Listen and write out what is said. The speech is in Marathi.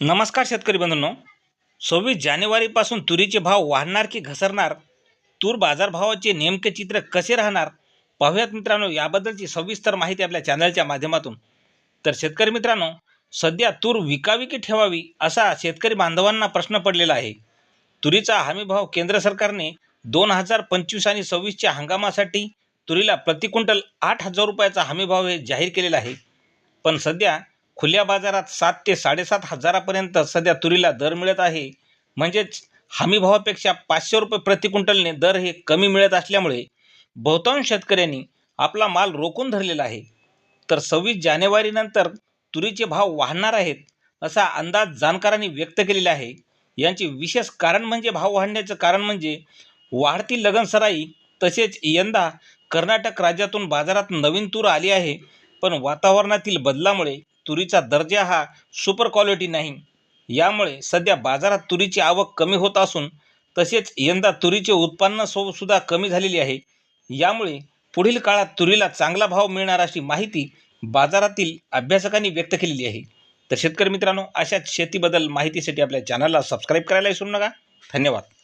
नमस्कार शेतकरी बंधूंनो. सव्वीस जानेवारीपासून तुरीचे भाव वाढणार की घसरणार? तूर बाजारभावाचे नेमके चित्र कसे राहणार? पाहूयात मित्रांनो याबद्दलची सविस्तर माहिती आपल्या चॅनलच्या माध्यमातून. तर शेतकरी मित्रांनो सध्या तूर विकावी की ठेवावी असा शेतकरी बांधवांना प्रश्न पडलेला आहे. तुरीचा हमीभाव केंद्र सरकारने दोन हजार पंचवीस आणि सव्वीसच्या हंगामासाठी तुरीला प्रति क्विंटल आठ हजार रुपयाचा हमीभाव हे जाहीर केलेला आहे. पण सध्या खुल्या बाजारात सात ते साडेसात हजारापर्यंत सध्या तुरीला दर मिळत आहे. म्हणजेच हमीभावापेक्षा पाचशे रुपये प्रति क्विंटलने दर हे कमी मिळत असल्यामुळे बहुतांश शेतकऱ्यांनी आपला माल रोखून धरलेला आहे. तर सव्वीस जानेवारीनंतर तुरीचे भाव वाढणार आहेत असा अंदाज जाणकारांनी व्यक्त केलेला आहे. यांचे विशेष कारण म्हणजे भाव वाढण्याचं कारण म्हणजे वाढती लगनसराई तसेच यंदा कर्नाटक राज्यातून बाजारात नवीन तूर आली आहे. पण वातावरणातील बदलामुळे तुरीचा दर्जा हा सुपर क्वालिटी नाही. यामुळे सध्या बाजारात तुरीची आवक कमी होत असून तसेच यंदा तुरीचे उत्पन्न सो सुद्धा कमी झालेली आहे. यामुळे पुढील काळात तुरीला चांगला भाव मिळणार अशी माहिती बाजारातील अभ्यासकांनी व्यक्त केलेली आहे. तर शेतकरी मित्रांनो अशाच शेतीबद्दल माहितीसाठी आपल्या चॅनलला सबस्क्राईब करायला विसरू नका. धन्यवाद.